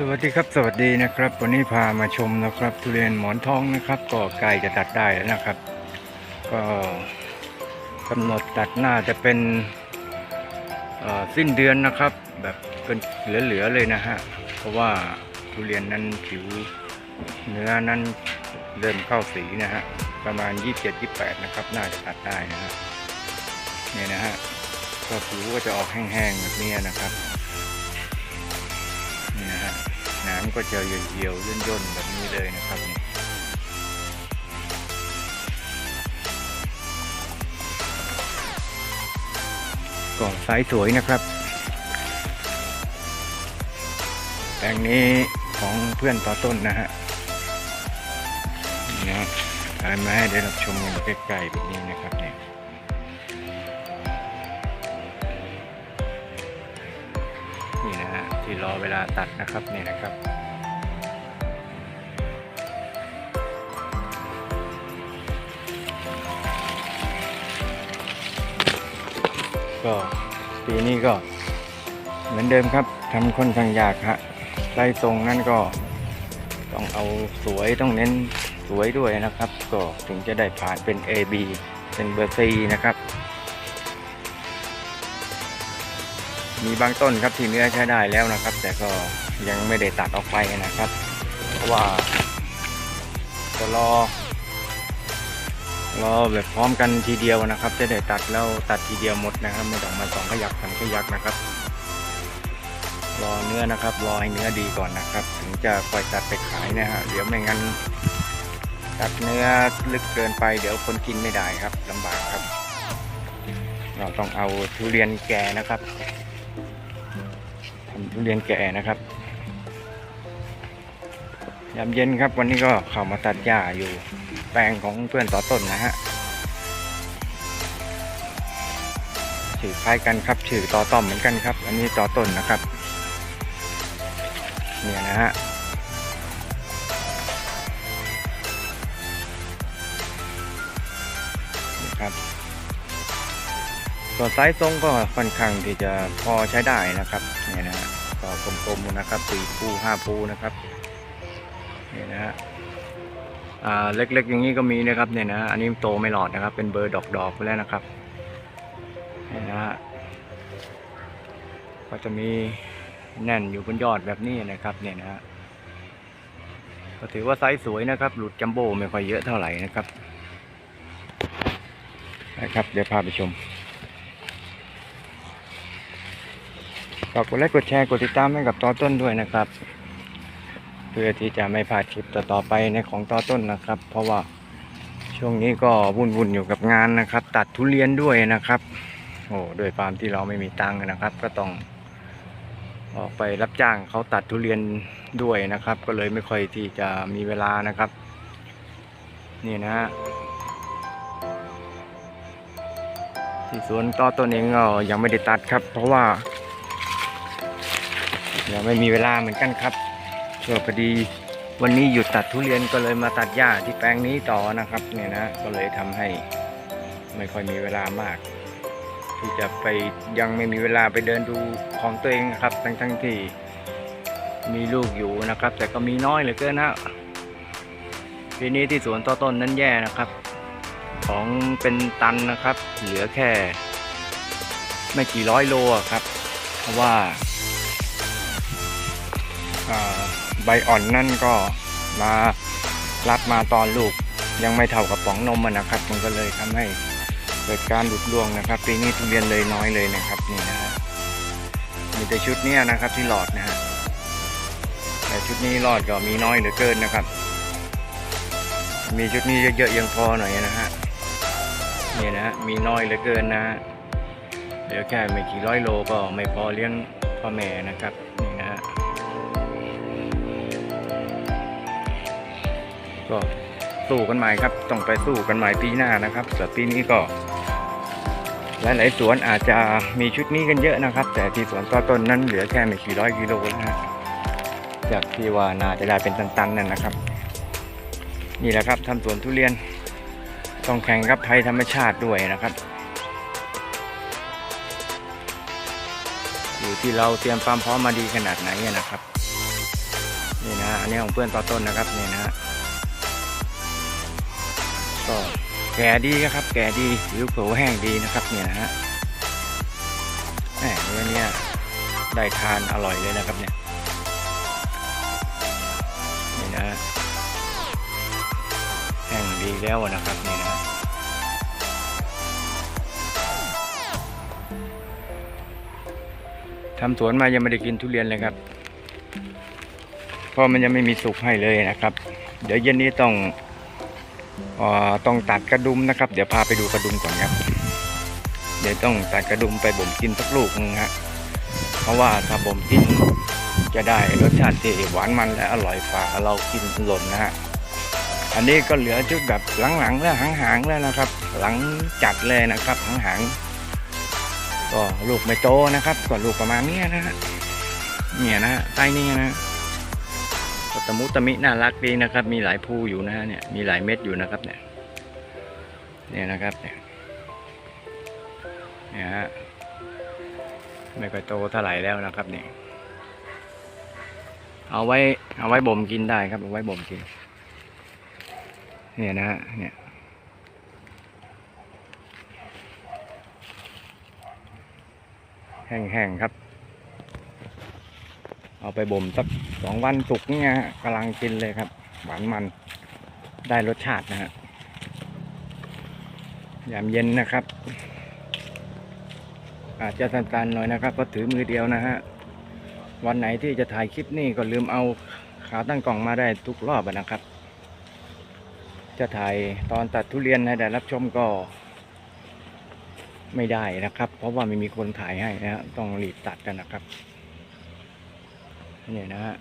สวัสดีครับสวัสดีนะครับ วันนี้พามาชมนะครับ ทุเรียนหมอนทองนะครับ ก็ใกล้จะตัดได้แล้วนะครับ ก็กำหนดตัดหน้าจะเป็นสิ้นเดือนนะครับ แบบเป็นเหลือๆเลยนะฮะเพราะว่าทุเรียนนั้นผิวเนื้อนั้นเริ่มเข้าสีนะฮะประมาณ 27-28 นะครับ น่าจะตัดได้นะฮะเนี่ยนะฮะก็ผิวก็จะออกแห้งๆแบบนี้นะครับ้ำก็จะเหี่ยวๆย่นๆแบบนี้เลยนะครับนี่ก็ไซส์สวยนะครับแปลงนี้ของเพื่อนต่อต้นนะฮะนี่นะถ่ายมาให้ได้รับชมกันใกล้ๆแบบนี้นะครับเนี่ย ที่รอเวลาตัดนะครับนี่นะครับ ก็ปีนี้ก็เหมือนเดิมครับทำค่อนข้างยากฮะไล่ทรงนั่นก็ต้องเอาสวยต้องเน้นสวยด้วยนะครับ ก็ถึงจะได้ผ่านเป็น AB เป็นเบอร์ซีนะครับ มีบางต้นครับที่เนื้อใช้ได้แล้วนะครับ แต่ก็ยังไม่ได้ตัดออกไปนะครับ เพราะว่าจะรอรอแบบพร้อมกันทีเดียวนะครับ จะได้ตัดแล้วตัดทีเดียวหมดนะครับไม่ต้องมาสองขยักสามขยักนะครับ รอเนื้อนะครับรอให้เนื้อดีก่อนนะครับ ถึงจะปล่อยตัดไปขายนะฮะเดี๋ยวไม่งั้นตัดเนื้อลึกเกินไป เดี๋ยวคนกินไม่ได้ครับลำบากครับ เราต้องเอาทุเรียนแก่นะครับ ทุเรียนแก่นะครับยามเย็นครับวันนี้ก็เข้ามาตัดหญ้าอยู่แปลงของเพื่อนต่อต้นนะฮะชื่อคล้ายกันครับชื่อต่อต้อมเหมือนกันครับ อันนี้ต่อต้นนะครับ เนี่ยนะฮะครับก็ไซส์ทรงก็ค่อนข้างที่จะพอใช้ได้นะครับเนี่ยนะฮะ ก็กลมๆนะครับสี่ภูห้าภูนะครับเนี่ยนะฮะอ่าเล็กๆอย่างนี้ก็มีนะครับเนี่ยนะอันนี้โตไม่หลอดนะครับ เป็นเบอร์ดอกๆไปแล้วนะครับเนี่ยนะฮะก็จะมีแน่นอยู่บนยอดแบบนี้นะครับเนี่ยนะฮะก็ถือว่าไซส์สวยนะครับ หลุดจัมโบ้ไม่ค่อยเยอะเท่าไหร่นะครับนะครับ เดี๋ยวพาไปชมากกดไลค์กดแชร์กดติดตามให้กับต่อต้นด้วยนะครับ เพื่อที่จะไม่พลาดคลิปต่อๆไปในของต่อต้นนะครับ เพราะว่าช่วงนี้ก็วุ่นๆอยู่กับงานนะครับ ตัดทุเรียนด้วยนะครับโอ้ด้วยความที่เราไม่มีตังค์นะครับ ก็ต้องออกไปรับจ้างเขาตัดทุเรียนด้วยนะครับ ก็เลยไม่ค่อยที่จะมีเวลานะครับ นี่นะฮะที่สวนต่อต้นเองก็ยังไม่ได้ตัดครับ เพราะว่า ยังไม่มีเวลาเหมือนกันครับช่วพอดีวันนี้หยุดตัดทุเรียนก็เลยมาตัดหญ้าที่แปลงนี้ต่อนะครับเนี่ยนะก็เลยทำให้ไม่ค่อยมีเวลามาก ที่จะไปยังไม่มีเวลาไปเดินดูของตัวเองนะครับ ทั้งทั้งที่มีลูกอยู่นะครับ แต่ก็มีน้อยเหลือเกินนะปีนี้ที่สวนต่อต้นนั้นแย่นะครับ ของเป็นตันนะครับ เหลือแค่ ไม่กี่ร้อยโลครับ เพราะว่า ใบอ่อนนั่นก็มารับมาตอนลูกยังไม่เท่ากับป๋องนมนะครับ มันก็เลยทำให้เกิดการหลุดร่วงนะครับ ปีนี้ทุเรียนเลยน้อยเลยนะครับนี่นะฮะมีแต่ชุดนี้นะครับที่หลอดนะฮะแต่ชุดนี้หลอดก็มีน้อยเหลือเกินนะครับ มีชุดนี้เยอะๆยังพอหน่อยนะฮะนี่นะฮะมีน้อยเหลือเกินนะเดี๋ยวแค่ไม่กี่ร้อยโลก็ไม่พอเลี้ยงพ่อแม่นะครับ ก็สู้กันใหม่ครับ ต้องไปสู้กันใหม่ปีหน้านะครับแต่ปีนี้ก็หลายๆสวนอาจจะมีชุดนี้กันเยอะนะครับ แต่ที่สวนต่อต้นนั้นเหลือแค่ไม่กี่ร้อยกิโลนะฮะจากที่ว่านาจะได้เป็นตันๆนั่นนะครับ นี่แหละครับทำสวนทุเรียนต้องแข่งกับภัยธรรมชาติด้วยนะครับ อยู่ที่เราเตรียมความพร้อมมาดีขนาดไหนนะครับ นี่นะอันนี้ของเพื่อนต่อต้นนะครับนี่นะฮะ ก็แก่ดีนะครับ แก่ดีผิวเผาแห้งดีนะครับ เนี่ยนะฮะแหมเนื้อเนี่ยได้ทานอร่อยเลยนะครับเนี่ยนี่นะแห้งดีแล้วนะครับนี่นะทำสวนมายังไม่ได้กินทุเรียนเลยครับเพราะมันยังไม่มีสุกให้เลยนะครับ เดี๋ยวเย็นนี้ต้อง ต้องตัดกระดุมนะครับ เดี๋ยวพาไปดูกระดุมก่อนครับ เดี๋ยวต้องตัดกระดุมไปบ่มกินสักลูกนึงฮะเพราะว่าถ้าบ่มกินจะได้รสชาติที่หวานมันและอร่อยฝ่าเรากินหล่นนะฮะอันนี้ก็เหลือชุดแบบหลังๆแล้วหางๆแล้วนะครับ หลังจัดเลยนะครับหางๆก็ลูกไม่โตนะครับก็ลูกประมาณนี้นะฮะเนี่ยนะใต้นี่นะ ตะมุตะมิน่ารักดีนะครับ มีหลายภูอยู่นะเนี่ยมีหลายเม็ดอยู่นะครับเนี่ยเนี่ยนะครับเนี่ยเนี่ยฮะไม่ค่อยโตเท่าไหร่แล้วนะครับเนี่ยเอาไว้เอาไว้บ่มกินได้ครับเอาไว้บ่มกิน เนี่ยนะฮะเนี่ยแห้งๆครับ เอาไปบ่มสักสองวันสุกเนี่ยฮะกำลังกินเลยครับ หวานมันได้รสชาตินะฮะยามเย็นนะครับ อาจจะตันๆหน่อยนะครับเพราะถือมือเดียวนะฮะวันไหนที่จะถ่ายคลิปนี่ก็ลืมเอาขาตั้งกล่องมาได้ทุกรอบนะครับ จะถ่ายตอนตัดทุเรียนให้ได้รับชมก็ ไม่ได้นะครับ เพราะว่าไม่มีคนถ่ายให้นะฮะต้องรีบตัดกันนะครับ นี่นะฮะ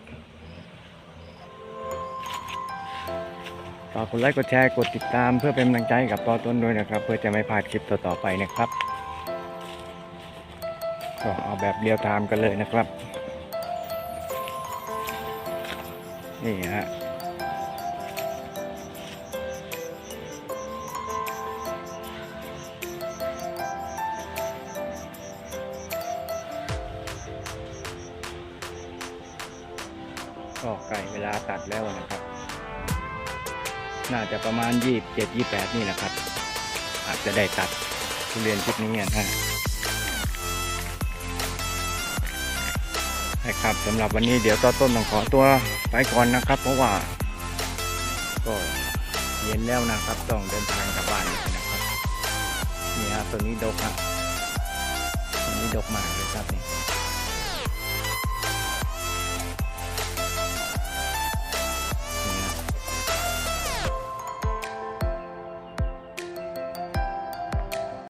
ฝากกดไลค์กดแชร์กดติดตามเพื่อเป็นกำลังใจกับปอต้นด้วยนะครับ เพื่อจะไม่พลาดคลิปต่อๆไปนะครับก็เอาแบบเรียวไทม์กันเลยนะครับ นี่ฮะ ก็ใกล้เวลาตัดแล้วนะครับ น่าจะประมาณยี่สิบเจ็ดยี่แปดนี่แหละครับ อาจจะได้ตัดทุเรียนชุดนี้นะฮะนะครับสำหรับวันนี้เดี๋ยวต้นต้นต้องขอตัวไปก่อนนะครับ เพราะว่า ก็เย็นแล้วนะครับต้องเดินทางกลับบ้านนะครับนี่ฮะตัวนี้ดกฮะตัวนี้ดกมากเลยครับนี่